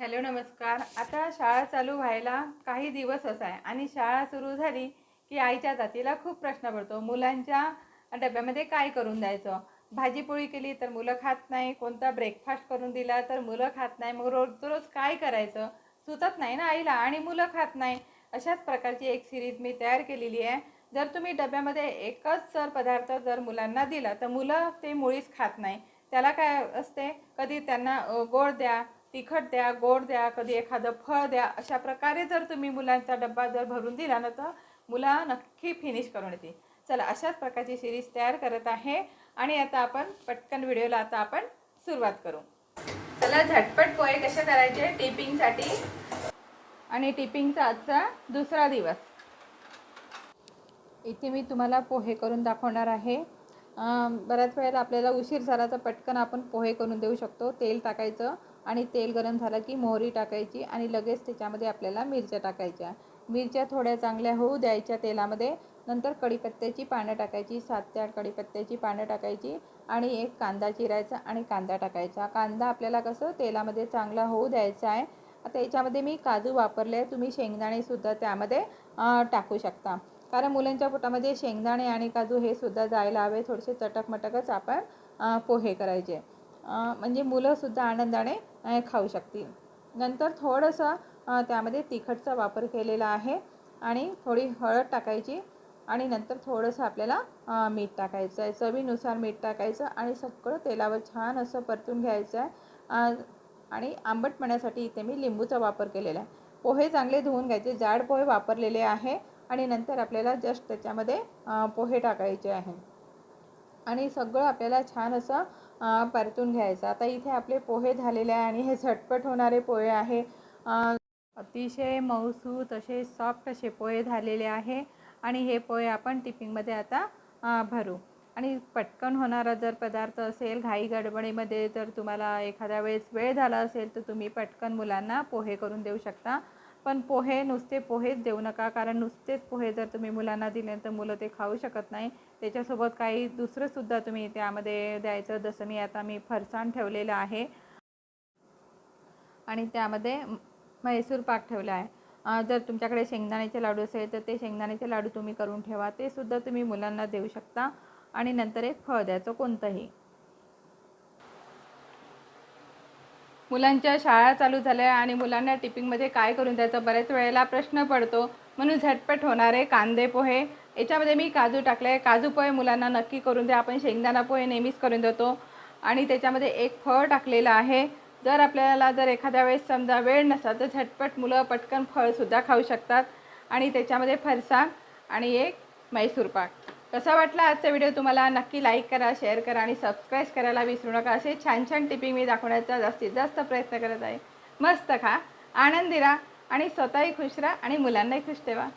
Hello नमस्कार. आता शाळा चालू व्हायला काही दिवस असा आहे आणि शाळा सुरू झाली की आईच्या जातीला खूप प्रश्न पडतो. मुलांच्या डब्यामध्ये काय करून द्यायचं? भाजीपोळी केली तर मुलं खात नाही कोणता ब्रेकफास्ट करून दिला तर मुलं खात नाही मग रोज रोज काय करायचं? सुचत नाही ना आईला आणि मुलं खात नाही. अशाच प्रकारची एक सिरीज मी तयार केलेली आहे. जर तुम्ही डब्यामध्ये एकच जर पदार्थ जर मुलांना दिला तर मुलं ते मुळीच खात नाही. त्याला काय असते? कधी त्यांना गोड द्या तिखट द्या गोड द्या कधी एखादं फळ द्या अशा प्रकारे जर तुम्ही मुलांचा डब्बा जर भरून दिला ना तर मुलं नक्की फिनिश करून येतील. चला अशाच प्रकारची सिरीज तयार करत आहे. आणि आता आपण पटकन व्हिडिओला आता आपण सुरुवात करू. चला झटपट पोहे कसे करायचे टिपिंगसाठी आणि टिपिंगचा आजचा दुसरा दिवस. इथे मी तुम्हाला पोहे करून दाखवणार आहे. बऱ्याच वेळेला आपल्याला उशीर झाला तर पटकन आपण पोहे करून देऊ शकतो. तेल टाकायचं. आणि तेल गरम झालं की मोहरी टाकायची आणि लगेच त्याच्यामध्ये आपल्याला मिरच्या टाकायच्या. मिरच्या थोड्या चांगल्या होऊ द्यायच्या तेलामध्ये. नंतर कढीपत्त्याची पानं टाकायची सात ते आठ कढीपत्त्याची पानं टाकायची आणि एक कांदा चिरायचा आणि कांदा टाकायचा. कांदा आपल्याला कसं तेलामध्ये चांगला होऊ द्यायचा आहे. आता याच्यामध्ये मी काजू वापरले आहे तुम्ही शेंगदाणेसुद्धा त्यामध्ये टाकू शकता. कारण मुलांच्या पोटामध्ये शेंगदाणे आणि काजू हे सुद्धा जायला हवे. थोडेसे चटकमटकच आपण पोहे करायचे. म्हणजे मुलंसुद्धा आनंदाने खाऊ शकतील. नंतर थोडंसं त्यामध्ये तिखटचा वापर केलेला आहे आणि थोडी हळद टाकायची आणि नंतर थोडंसं आपल्याला मीठ टाकायचं आहे. चवीनुसार मीठ टाकायचं आणि सगळं तेलावर छान असं परतून घ्यायचं आहे. आणि आंबटपण्यासाठी इथे मी लिंबूचा वापर केलेला आहे. पोहे चांगले धुवून घ्यायचे. जाड पोहे वापरलेले आहे आणि नंतर आपल्याला जस्ट त्याच्यामध्ये पोहे टाकायचे आहे. आणि सगळं आपल्याला छान असं परतून घ्यायचं. आता इथे आपले पोहे झालेले आहे आणि हे झटपट होणारे पोहे आहे. अतिशय मऊसू असे सॉफ्ट असे पोहे झालेले आहे आणि हे पोहे आपण टिफिनमध्ये आता भरू. आणि पटकन होणारा जर पदार्थ असेल घाई गडबडीमध्ये जर तुम्हाला एखाद्या वेळेस वेळ झाला असेल तर तुम्ही पटकन मुलांना पोहे करून देऊ शकता. पण पोहे नुसते पोहेच देऊ नका कारण नुसतेच पोहे जर तुम्ही मुलांना दिले तर मुलं ते खाऊ शकत नाही. त्याच्यासोबत काही दुसरंसुद्धा तुम्ही त्यामध्ये द्यायचं जसं मी आता मी फरसाण ठेवलेलं आहे. आणि त्यामध्ये म्हैसूर पाक ठेवला आहे. जर तुमच्याकडे शेंगदाण्याचे लाडू असेल तर ते शेंगदाण्याचे लाडू तुम्ही करून ठेवा ते सुद्धा तुम्ही मुलांना देऊ शकता. आणि नंतर एक फळ द्यायचं कोणतंही. मुलांच्या शाळा चालू झाल्या आणि मुलांना टिपिंगमध्ये काय करून द्यायचं? बऱ्याच वेळेला प्रश्न पडतो. म्हणून झटपट होणारे कांदे पोहे. याच्यामध्ये मी काजू टाकले आहे काजू पोहे मुलांना नक्की करून द्या. आपण शेंगदाणा पोहे नेहमीच करून देतो. आणि त्याच्यामध्ये एक फळ टाकलेलं आहे. जर आपल्याला जर एखाद्या वेळेस समजा वेळ नसला तर झटपट मुलं पटकन फळसुद्धा खाऊ शकतात. आणि त्याच्यामध्ये फरसाण आणि एक मैसूर पाक. कसा वाटला आजचा व्हिडिओ तुम्हाला? नक्की लाईक करा शेअर करा आणि सबस्क्राईब करायला विसरू नका. असे छान छान टिपिंग मी दाखवण्याचा जास्तीत जास्त प्रयत्न करत आहे. मस्त खा. आनंदी राहा आणि स्वतःही खुश राहा आणि मुलांनाही खुश ठेवा.